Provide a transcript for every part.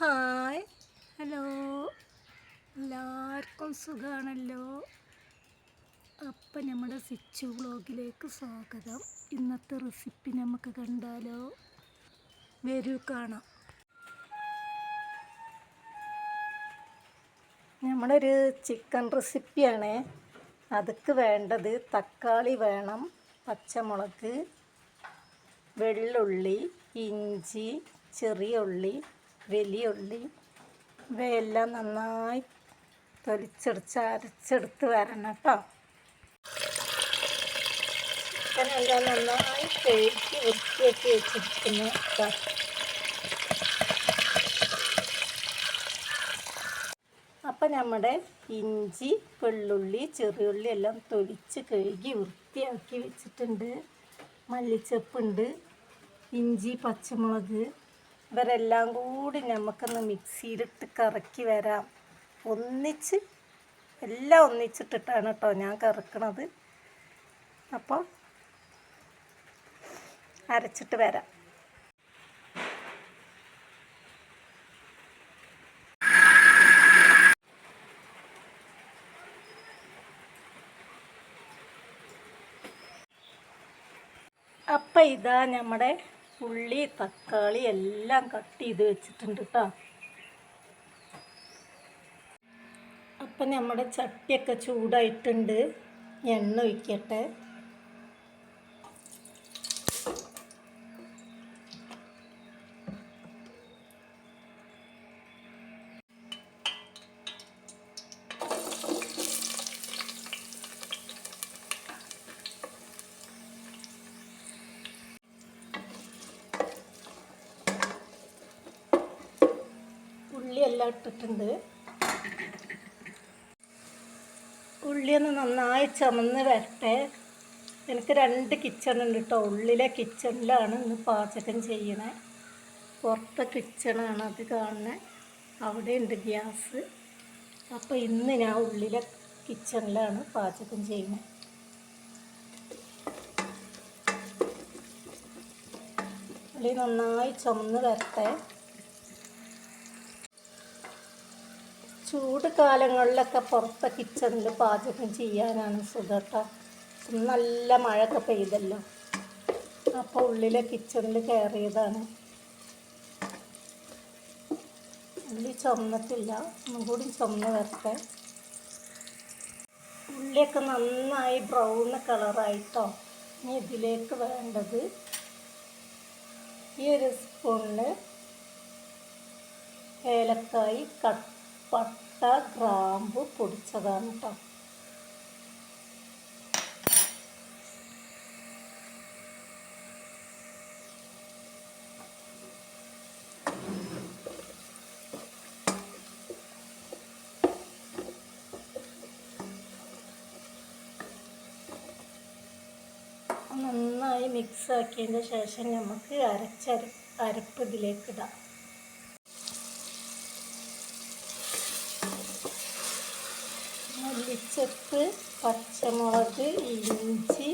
Hi. Hello. എല്ലാവർക്കും സുഖമാണല്ലോ അപ്പം നമ്മുടെ സിച്ചു വ്ളോഗിലേക്ക് സ്വാഗതം. ഇന്നത്തെ റെസിപ്പി നമുക്ക് കണ്ടാലോ? വരൂ കാണാം. നമ്മളൊരു ചിക്കൻ റെസിപ്പിയാണ്. അതിക്ക് വേണ്ടത് തക്കാളി വേണം പച്ചമുളക് വെള്ളുള്ളി ഇഞ്ചി ചെറിയ ഉള്ളി വലിയ ഉള്ളി ഇവയെല്ലാം നന്നായി തൊലിച്ചെടുത്ത് അരച്ചെടുത്ത് വരണം കേട്ടോ. ചിക്കനെല്ലാം നന്നായി കഴുകി വൃത്തിയാക്കി വെച്ചിരിക്കുന്നു കേട്ടോ. അപ്പം നമ്മുടെ ഇഞ്ചി വെള്ളുള്ളി ചെറിയുള്ളി എല്ലാം തൊലിച്ച് കഴുകി വൃത്തിയാക്കി വെച്ചിട്ടുണ്ട്. മല്ലിച്ചപ്പുണ്ട് ഇഞ്ചി പച്ചമുളക് ഇവരെല്ലാം കൂടി നമുക്കൊന്ന് മിക്സിയിലിട്ട് കറക്കി വരാം. ഒന്നിച്ച് എല്ലാം ഒന്നിച്ചിട്ടിട്ടാണ് കേട്ടോ ഞാൻ കറക്കണത്. അപ്പോൾ അരച്ചിട്ട് വരാം. അപ്പം ഇതാ നമ്മുടെ ഉള്ളി തക്കാളി എല്ലാം കട്ട് ചെയ്ത് വെച്ചിട്ടുണ്ട് കേട്ടോ അപ്പം നമ്മുടെ ചട്ടിയൊക്കെ ചൂടായിട്ടുണ്ട്. എണ്ണ ഒഴിക്കട്ടെ ഉള്ളി എല്ലാം ഇട്ടിട്ടുണ്ട്. ഉള്ളി ഒന്ന് നന്നായി ചമന്ന് വരട്ടെ. എനിക്ക് രണ്ട് കിച്ചൺ ഉണ്ട് കേട്ടോ ഉള്ളിലെ കിച്ചണിലാണ് ഇന്ന് പാചകം ചെയ്യണേ. പുറത്തെ കിച്ചണാണ് അത് കാണുന്നത് അവിടെ ഉണ്ട് ഗ്യാസ്. അപ്പോൾ ഇന്ന് ഞാൻ ഉള്ളിലെ കിച്ചണിലാണ് പാചകം ചെയ്യുന്നത്. ഉള്ളി നന്നായി ചുമന്ന് വരട്ടെ. ചൂട് കാലങ്ങളിലൊക്കെ പുറത്തെ കിച്ചണിൽ പാചകം ചെയ്യാനാണ് സുഖം കേട്ടോ നല്ല മഴയൊക്കെ പെയ്തല്ലോ. അപ്പോൾ ഉള്ളിലെ കിച്ചണിൽ കയറിയതാണ് ഉള്ളി ചുമന്നിട്ടില്ല. ഒന്നും കൂടി ചുമന്ന് വരട്ടെ. ഉള്ളിയൊക്കെ നന്നായി ബ്രൗൺ കളറായിട്ടോ ഇനി ഇതിലേക്ക് വേണ്ടത് ഈ ഒരു സ്പൂണിൽ ഏലക്കായി കട്ട് പട്ട ഗ്രാമ്പ് പൊടിച്ചതാണ് കേട്ടോ നന്നായി മിക്സ് ആക്കിയതിന് ശേഷം നമുക്ക് അരച്ചര അരപ്പ് ഇതിലേക്ക് ഇടാം. മല്ലിച്ചപ്പ് പച്ചമുളക് ഇഞ്ചി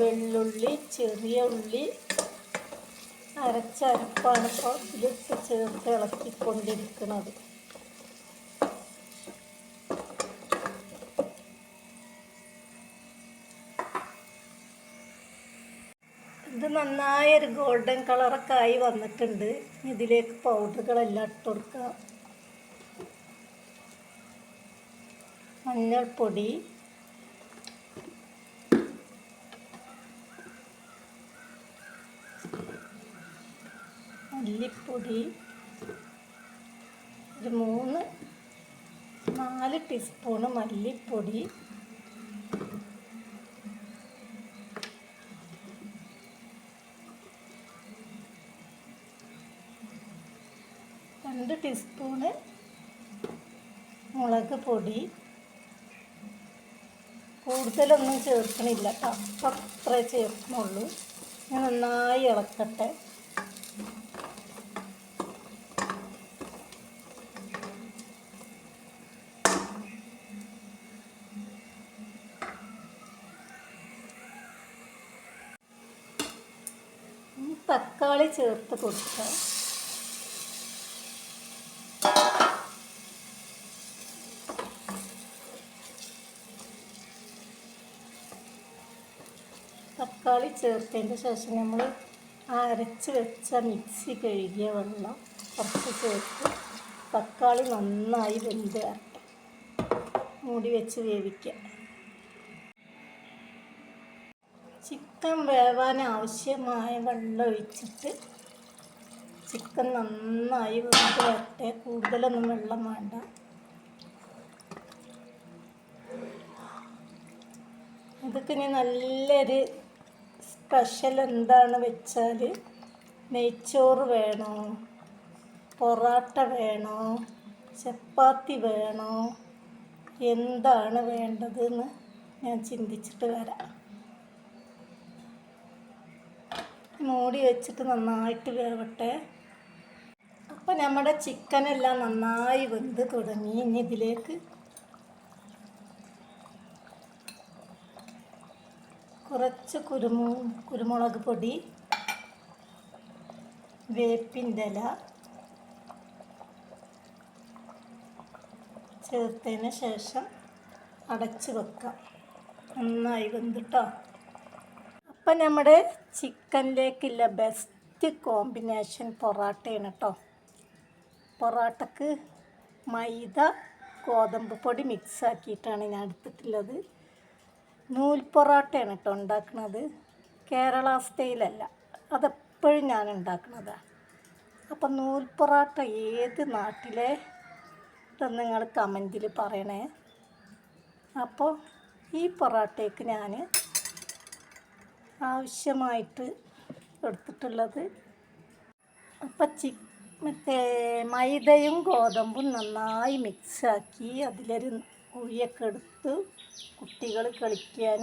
വെള്ളുള്ളി ചെറിയ ഉള്ളി അരച്ചരപ്പാണ് ഇപ്പോൾ ഇതിലിട്ട് ചേർത്ത് ഇളക്കിക്കൊണ്ടിരിക്കുന്നത്. ഇത് നന്നായൊരു ഗോൾഡൻ കളറൊക്കെ ആയി വന്നിട്ടുണ്ട്. ഇതിലേക്ക് പൗഡറുകളെല്ലാം ഇട്ട് കൊടുക്കാം. മഞ്ഞൾപ്പൊടി മല്ലിപ്പൊടി ഒരു മൂന്ന് നാല് ടീസ്പൂണ് മല്ലിപ്പൊടി രണ്ട് ടീസ്പൂണ് മുളക് പൊടി കൂടുതലൊന്നും ചേർക്കണില്ല. കേട്ടോ അത്രേ ചേർക്കുന്നുള്ളൂ. ഞാൻ നന്നായി ഇളക്കട്ടെ. തക്കാളി ചേർത്ത് കൊടുക്കാം. തക്കാളി ചേർത്തതിന്റെ ശേഷം നമ്മൾ അരച്ച് വെച്ച മിക്സി കഴുകിയ വെള്ളം കുറച്ച് ചേർത്ത് തക്കാളി നന്നായി വെന്ത് വരട്ടെ മൂടി വെച്ച് വേവിക്കുക. ചിക്കൻ വേവാൻ ആവശ്യമായ വെള്ളം ഒഴിച്ചിട്ട് ചിക്കൻ നന്നായി വെന്ത് വരട്ടെ. കൂടുതലൊന്നും വെള്ളം വേണ്ട. ഇതൊക്കെ ഇനി നല്ലൊരു സ്പെഷ്യൽ എന്താണ് വെച്ചാൽ നെയ്ച്ചോറ് വേണോ? പൊറാട്ട വേണോ? ചപ്പാത്തി വേണോ? എന്താണ് വേണ്ടതെന്ന് ഞാൻ ചിന്തിച്ചിട്ട് വരാം. മൂടി വെച്ചിട്ട് നന്നായിട്ട് വേവട്ടെ. അപ്പോൾ നമ്മുടെ ചിക്കനെല്ലാം നന്നായി വെന്ത് തുടങ്ങി. ഇനി ഇതിലേക്ക് കുറച്ച് കുരുമു കുരുമുളക് പൊടി വേപ്പിന്റെ ഇല ചേർത്തതിന് ശേഷം അടച്ച് വെക്കാം. നന്നായി വെന്തിട്ടോ? അപ്പം നമ്മുടെ ചിക്കനിലേക്കുള്ള ബെസ്റ്റ് കോമ്പിനേഷൻ പൊറാട്ടയാണ് കേട്ടോ പൊറാട്ടക്ക് മൈദ ഗോതമ്പ് പൊടി മിക്സ് ആക്കിയിട്ടാണ് ഞാൻ എടുത്തിട്ടുള്ളത്. നൂൽ പൊറോട്ടയാണ് കേട്ടോ ഉണ്ടാക്കുന്നത് കേരള സ്റ്റൈലല്ല. അതെപ്പോഴും ഞാൻ ഉണ്ടാക്കുന്നതാണ് അപ്പം നൂൽ പൊറോട്ട ഏത് നാട്ടിലെ ഇതെന്ന് നിങ്ങൾ കമന്റിൽ പറയണേ. അപ്പോൾ ഈ പൊറാട്ടയ്ക്ക് ഞാൻ ആവശ്യമായിട്ട് എടുത്തിട്ടുള്ളത് അപ്പം ചി മറ്റേ മൈദയും ഗോതമ്പും നന്നായി മിക്സാക്കി അതിലൊരു കുഴിയൊക്കെ എടുത്ത് കുട്ടികൾ കളിക്കാൻ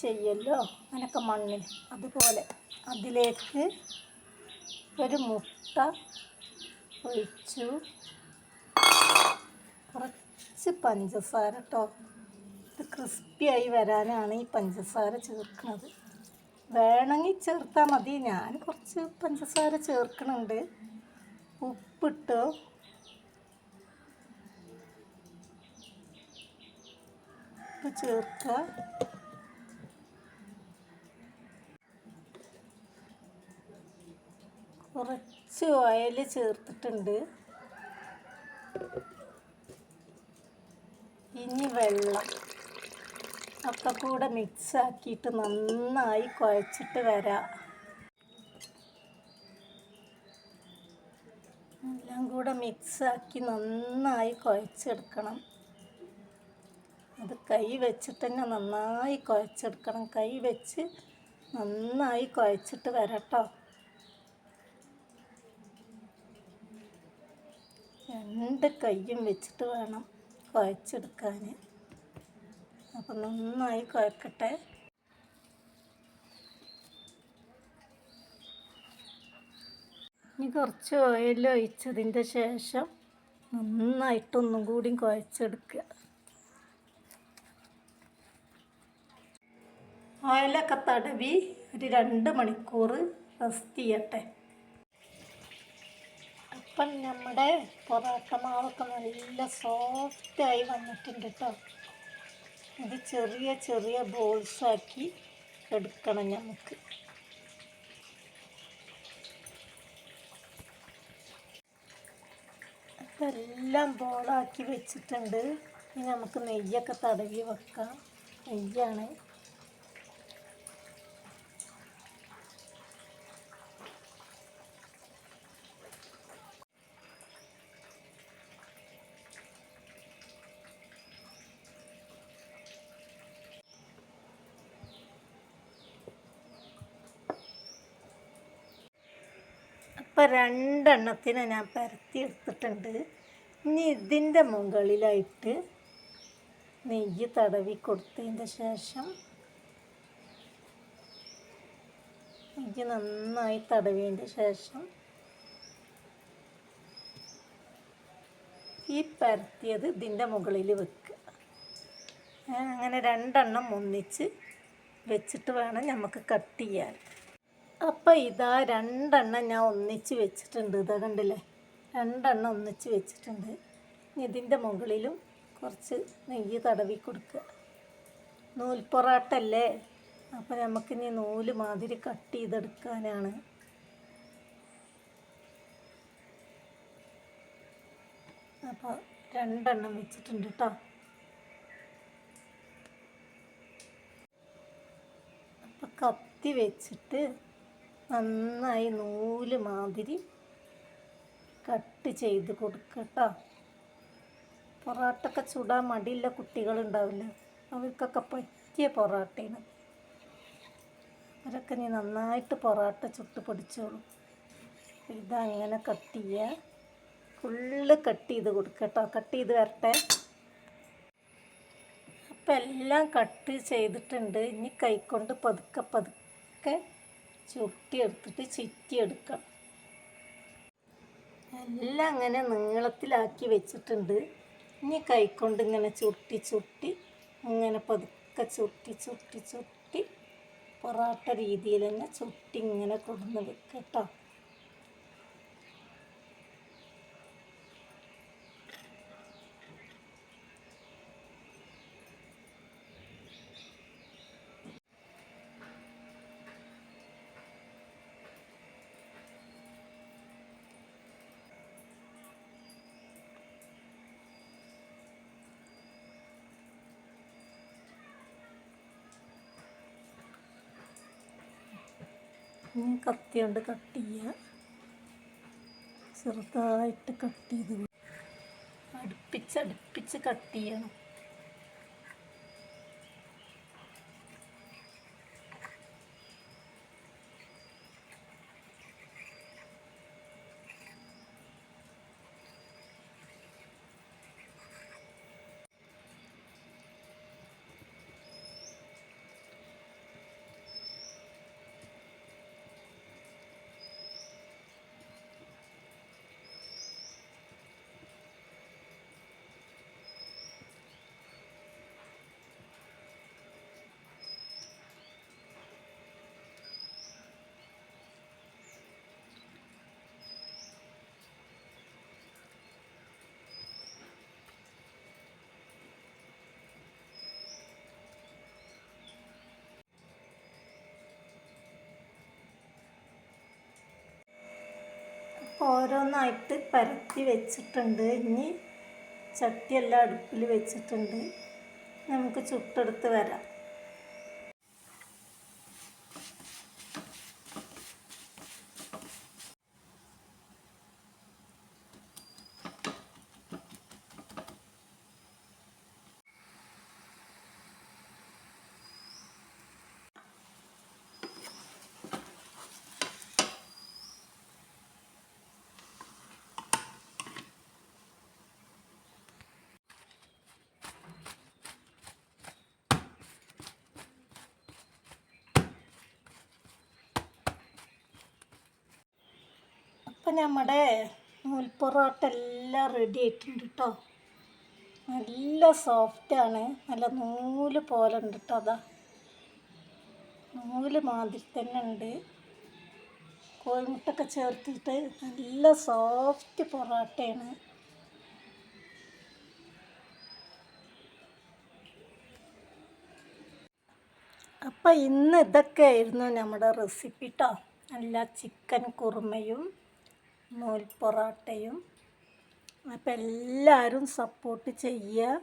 ചെയ്യല്ലോ. അങ്ങനൊക്കെ മണ്ണിൽ. അതുപോലെ അതിലേക്ക് ഒരു മുട്ട ഒഴിച്ചു. കുറച്ച് പഞ്ചസാര കേട്ടോ ഇത് ക്രിസ്പിയായി വരാനാണ് ഈ പഞ്ചസാര ചേർക്കുന്നത്. വേണമെങ്കിൽ ചേർത്താൽ മതി. ഞാൻ കുറച്ച് പഞ്ചസാര ചേർക്കണുണ്ട്. ഉപ്പിട്ട് ഉപ്പ് ചേർക്കുക. കുറച്ച് ഓയിൽ ചേർത്തിട്ടുണ്ട്. ഇനി വെള്ളം. ഒക്കെ കൂടെ മിക്സ് ആക്കിയിട്ട് നന്നായി കുഴച്ചിട്ട് വരാം. എല്ലാം കൂടെ മിക്സാക്കി നന്നായി കുഴച്ചെടുക്കണം. അത് കൈ വെച്ചിട്ട് തന്നെ നന്നായി കുഴച്ചെടുക്കണം. കൈ വെച്ച് നന്നായി കുഴച്ചിട്ട് വരട്ടോ. രണ്ട് കൈയും വെച്ചിട്ട് വേണം കുഴച്ചെടുക്കാൻ അപ്പം നന്നായി കുഴക്കട്ടെ. ഇനി കുറച്ച് ഓയിൽ ഒഴിച്ചതിന്റെ ശേഷം നന്നായിട്ടൊന്നും കൂടി കുഴച്ചെടുക്കുക. ഓയിലൊക്കെ തടവി ഒരു രണ്ട് മണിക്കൂർ റെസ്റ്റ് ചെയ്യട്ടെ. അപ്പം നമ്മുടെ പൊറോട്ട മാവൊക്കെ നല്ല സോഫ്റ്റായി വന്നിട്ടുണ്ട് കേട്ടോ ഇത് ചെറിയ ചെറിയ ബോൾസാക്കി എടുക്കണം നമുക്ക് അപ്പം എല്ലാം ബോളാക്കി വെച്ചിട്ടുണ്ട്. ഇനി നമുക്ക് നെയ്യൊക്കെ തടവി വെക്കാം. നെയ്യാണ് അപ്പം രണ്ടെണ്ണത്തിന് ഞാൻ പരത്തി എടുത്തിട്ടുണ്ട്. ഇനി ഇതിന്റെ മുകളിലായിട്ട് നെയ്യ് തടവി കൊടുത്തതിന്റെ ശേഷം നെയ്യ് നന്നായി തടവിയതിന്റെ ശേഷം ഈ പരത്തിയത് ഇതിന്റെ മുകളിൽ വെക്കുക. അങ്ങനെ രണ്ടെണ്ണം ഒന്നിച്ച് വെച്ചിട്ട് വേണം നമുക്ക് കട്ട് ചെയ്യാൻ. അപ്പം ഇതാ രണ്ടെണ്ണം ഞാൻ ഒന്നിച്ച് വെച്ചിട്ടുണ്ട്. ഇതാ കണ്ടില്ലേ? രണ്ടെണ്ണം ഒന്നിച്ച് വെച്ചിട്ടുണ്ട്. ഇതിന്റെ മുകളിലും കുറച്ച് നെയ്യ് തടവി കൊടുക്കുക. നൂൽപ്പൊറാട്ടല്ലേ നമുക്ക് ഇനി നൂൽ മാതിരി കട്ട് ചെയ്തെടുക്കാനാണ്. അപ്പോൾ രണ്ടെണ്ണം വെച്ചിട്ടുണ്ട് കേട്ടോ അപ്പോൾ കത്തി വെച്ചിട്ട് നന്നായി നൂൽ മാതിരി കട്ട് ചെയ്ത് കൊടുക്കട്ടോ പൊറാട്ടൊക്കെ ചുടാൻ മടിയുള്ള കുട്ടികളുണ്ടാവില്ല. അവർക്കൊക്കെ പറ്റിയ പൊറാട്ടയാണ്. അവരൊക്കെ നീ നന്നായിട്ട് പൊറാട്ട ചുട്ട് പൊടിച്ചോളൂ. ഇതങ്ങനെ കട്ട് ചെയ്യുക ഫുള്ള് കട്ട് ചെയ്ത് കൊടുക്കട്ടോ കട്ട് ചെയ്ത് വരട്ടെ. അപ്പം എല്ലാം കട്ട് ചെയ്തിട്ടുണ്ട്. ഇനി കൈക്കൊണ്ട് പതുക്കെ പതുക്കെ ചുട്ടിയെടുത്തിട്ട് ചുറ്റിയെടുക്കാം. എല്ലാം അങ്ങനെ നീളത്തിലാക്കി വെച്ചിട്ടുണ്ട്. ഇനി കൈക്കൊണ്ട് ഇങ്ങനെ ചുട്ടി ചുട്ടി ഇങ്ങനെ പതുക്കെ ചുട്ടി ചുട്ടി ചുട്ടി പൊറാട്ട രീതിയിൽ തന്നെ ചുട്ടി ഇങ്ങനെ കൊടുന്ന് വെക്കട്ടോ കത്തി കൊണ്ട് കട്ട് ചെയ്യുക ചെറുതായിട്ട് കട്ട് ചെയ്ത്. അടുപ്പിച്ച് അടുപ്പിച്ച് കട്ട് ചെയ്യണം ഓരോന്നായിട്ട് പരത്തി വെച്ചിട്ടുണ്ട്. ഇനി ചട്ടിയെല്ലാം അടുപ്പിൽ വെച്ചിട്ടുണ്ട്. നമുക്ക് ചുട്ടെടുത്ത് വരാം. അപ്പം നമ്മുടെ നൂൽപ്പൊറോട്ട എല്ലാം റെഡി ആയിട്ടുണ്ട് കേട്ടോ നല്ല സോഫ്റ്റാണ് നല്ല നൂൽ പോലെ ഉണ്ട് കേട്ടോ അതാ. നൂൽ മാതിരി തന്നെ ഉണ്ട്. കോഴിമുട്ടൊക്കെ ചേർത്തിട്ട് നല്ല സോഫ്റ്റ് പൊറോട്ടയാണ്. അപ്പം ഇന്ന് ഇതൊക്കെ ആയിരുന്നു നമ്മുടെ റെസിപ്പി കേട്ടോ നല്ല ചിക്കൻ കുറുമയും നൂൽ പൊറോട്ടയും അപ്പം എല്ലാവരും സപ്പോർട്ട് ചെയ്യുക.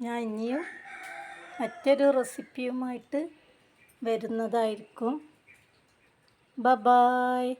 ഞാൻ ഇനിയും മറ്റൊരു റെസിപ്പിയുമായിട്ട് വരുന്നതായിരിക്കും. ബ ബായ്